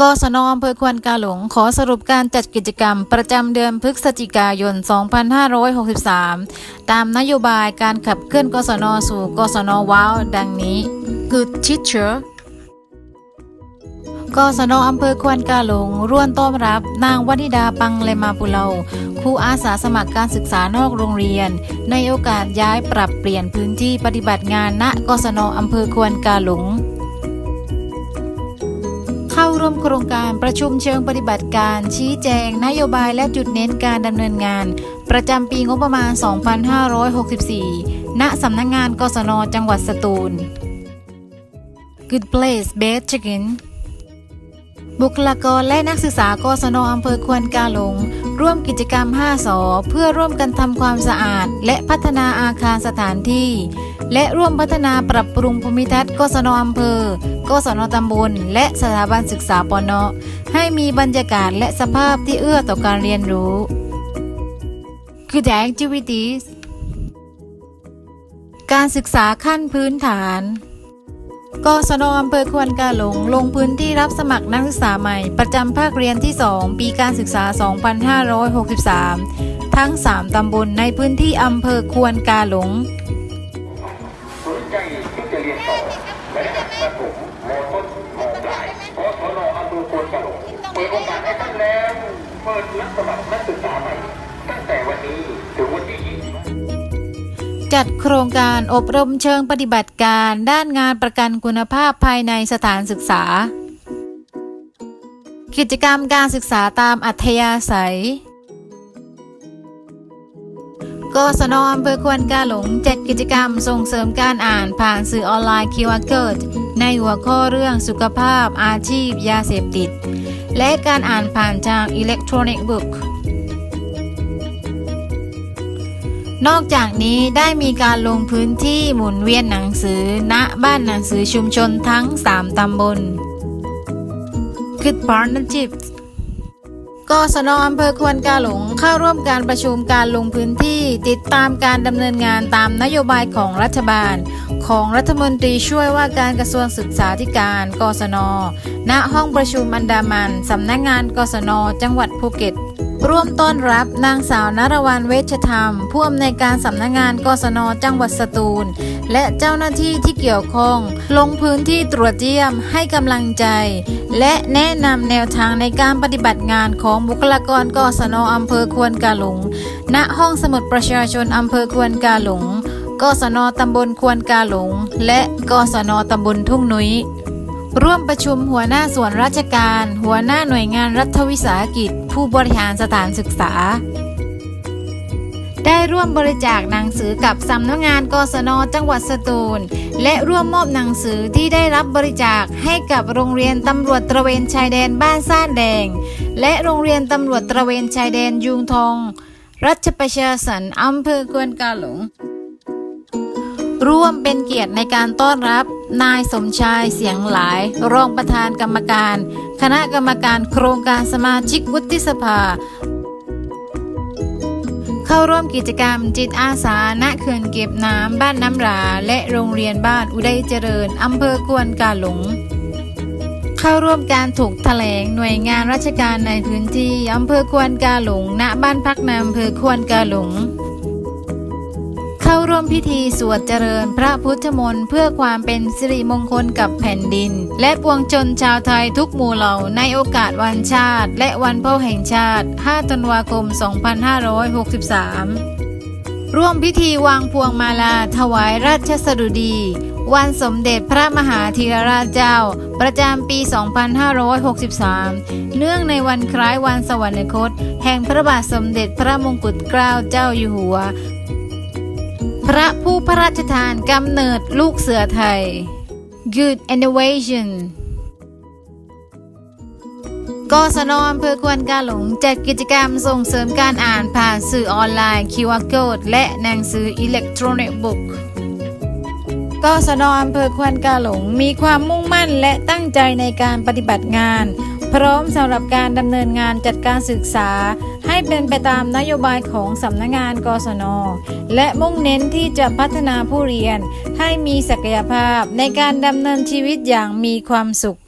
กศนอำเภอควนกาหลงขอสรุปการจัดกิจกรรมประจำเดือนพฤศจิกายน 2563 ตามนโยบายการขับเคลื่อนกศนสู่กศนว้าว ดังนี้ Good Teacher กศนอำเภอควนกาหลง ร่วมต้อนรับ นางวนิดาปังเลมาปุเลาครูอาสาสมัครการศึกษานอกโรงเรียน ในโอกาสย้ายปรับเปลี่ยนพื้นที่ปฏิบัติงานณกศนอำเภอควนกาหลงาร่วมโครงการประชุมเชิงปฏิบัติการ ชี้แจง นโยบายและจุดเน้นการดำเนินงาน ประจำปีงบประมาณ 2564 ณ สำนักงงานกศนจังหวัดสตูล Good Place Best Chicken บุคลากรและนักศึกษากศนอำเภอควนกาหลง ร่วมกิจกรรม 5 สอ เพื่อร่วมกันทำความสะอาด และพัฒนาอาคารสถานที่ และร่วมพัฒนาปรับปรุงภูมิทัศน์กศนอำเภอกศนตำบล และสถาบันศึกษาปนให้มีบรรยากาศและสภาพที่เอื้อต่อการเรียนรู้ Good activities การศึกษาขั้นพื้นฐานกศนอำเภอควนกาหลง ลงพื้นที่รับสมัครนักศึกษาใหม่ ประจำภาคเรียนที่ 2 ปีการศึกษา 2563 ทั้ง 3 ตำบลในพื้นที่อำเภอควนกาหลง สนใจที่จะเรียนต่อในระดับประถมมต้นมปลายกศนอำเภอควนกะหลงเปิดโอกาสให้ท่านแล้วเปิดรับสมัครนักศึกษาใหม่ ตั้งแต่วันนี้ถึงวันที่ 20 จัดโครงการอบรมเชิงปฏิบัติการด้านงานประกันคุณภาพภายในสถานศึกษา กิจกรรมการศึกษาตามอัธยาศัย กศนอำเภอควนกาหลงจัดกิจกรรมส่งเสริมการอ่านผ่านสื่อออนไลน์ QR Code ในหัวข้อเรื่องสุขภาพอาชีพ ยาเสพติด และการอ่านผ่านทางอิเล็กทรอนิกส์บุ๊กนอกจากนี้ได้มีการลงพื้นที่หมุนเวียนหนังสือณบ้านหนังสือชุมชนทั้ง 3 ตำบล Good Partnership กศนอำเภอควนกาหลงเข้าร่วมการประชุมการลงพื้นที่ ติดตามการดำเนินงานตามนโยบายของรัฐบาล ของรัฐมนตรีช่วยว่าการกระทรวงศึกษาธิการ กศน ณห้องประชุมอันดามันสำนักงาน กศน จังหวัดภูเก็ต ร่วมต้อนรับนางสาวนรวรรณเวชธรรม ผู้อำนวยการสำนักงานกศนจังหวัดสตูล และเจ้าหน้าที่ที่เกี่ยวข้อง ลงพื้นที่ตรวจเยี่ยมให้กำลังใจ และแนะนำแนวทางในการปฏิบัติงานของบุคลากรกศนอำเภอควนกาหลง ณ ห้องสมุดประชาชนอำเภอควนกาหลงกศนตำบลควนกาหลง และกศนตำบลทุ่งนุ้ย ร่วมประชุมหัวหน้าส่วนราชการ หัวหน้าหน่วยงานรัฐวิสาหกิจ ผู้บริหารสถานศึกษา ได้ร่วมบริจาคหนังสือกับสำนักงานกศนจังหวัดสตูล และร่วมมอบหนังสือที่ได้รับบริจาคให้กับโรงเรียนตำรวจตระเวนชายแดนบ้านซ่านแดง และโรงเรียนตำรวจตระเวนชายแดนยุงทอง รัชประชาสรรอำเภอควนกาหลง ร่วมเป็นเกียรติในการต้อนรับ นายสมชายเสียงหลาย รองประธานกรรมการ คณะกรรมการโครงการสมาชิกวุฒิสภา เข้าร่วมกิจกรรมจิตอาสาณเขื่อนเก็บน้ำบ้านน้ำรา และโรงเรียนบ้านอุดัยเจริญอำเภอควนกาหลง เข้าร่วมการถูกแถลงหน่วยงานราชการในพื้นที่อำเภอควนกาหลง ณบ้านพักในอำเภอควนกาหลง เข้าร่วมพิธีสวดเจริญพระพุทธมนต์เพื่อความเป็นสิริมงคลกับแผ่นดิน และปวงชนชาวไทยทุกหมู่เหล่าในโอกาสวันชาติ และวันพ่อแห่งชาติ 5 ธันวาคม 2563 ร่วมพิธีวางพวงมาลาถวายราชสดุดีวันสมเด็จพระมหาธีรราชเจ้า ประจำปี 2563 เนื่องในวันคล้ายวันสวรรคต แห่งพระบาทสมเด็จพระมงกุฎเกล้าเจ้าอยู่หัว ระผู้พระราชทานกำเนิดลูกเสือไทย Good Innovation กศนอำเภอควนกาหลงจัดกิจกรรมส่งเสริมการอ่านผ่านสื่อออนไลน์ QR Code และหนังสืออิเล็กทรอนิกส์บุ๊กกศนอำเภอควนกาหลงมีความมุ่งมั่นและตั้งใจในการปฏิบัติงาน พร้อมสำหรับการดำเนินงานจัดการศึกษา ให้เป็นไปตามนโยบายของสำนักงานกศน และมุ่งเน้นที่จะพัฒนาผู้เรียน ให้มีศักยภาพในการดำเนินชีวิตอย่างมีความสุข